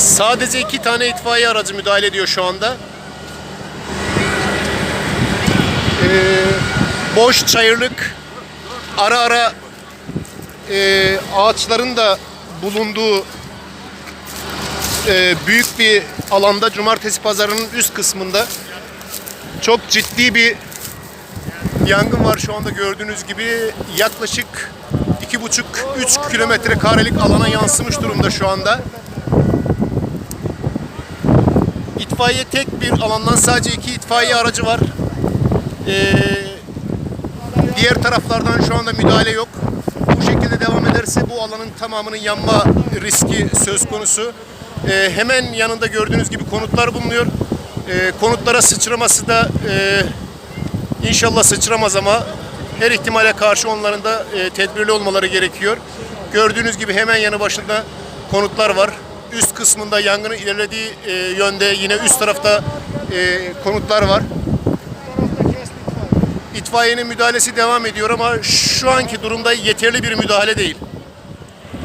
Sadece iki tane itfaiye aracı müdahale ediyor şu anda. Ee, boş çayırlık, ara ara e, ağaçların da bulunduğu e, büyük bir alanda cumartesi pazarının üst kısmında çok ciddi bir yangın var şu anda gördüğünüz gibi yaklaşık iki buçuk üç kilometre karelik alana yansımış durumda şu anda. İtfaiye tek bir alandan sadece iki itfaiye aracı var. Ee, diğer taraflardan şu anda müdahale yok. Bu şekilde devam ederse bu alanın tamamının yanma riski söz konusu. Ee, hemen yanında gördüğünüz gibi konutlar bulunuyor. Ee, konutlara sıçraması da e, inşallah sıçramaz ama her ihtimale karşı onların da e, tedbirli olmaları gerekiyor. Gördüğünüz gibi hemen yanı başında konutlar var. Üst kısmında yangının ilerlediği e, yönde yine üst tarafta e, konutlar var. İtfaiyenin müdahalesi devam ediyor ama şu anki durumda yeterli bir müdahale değil.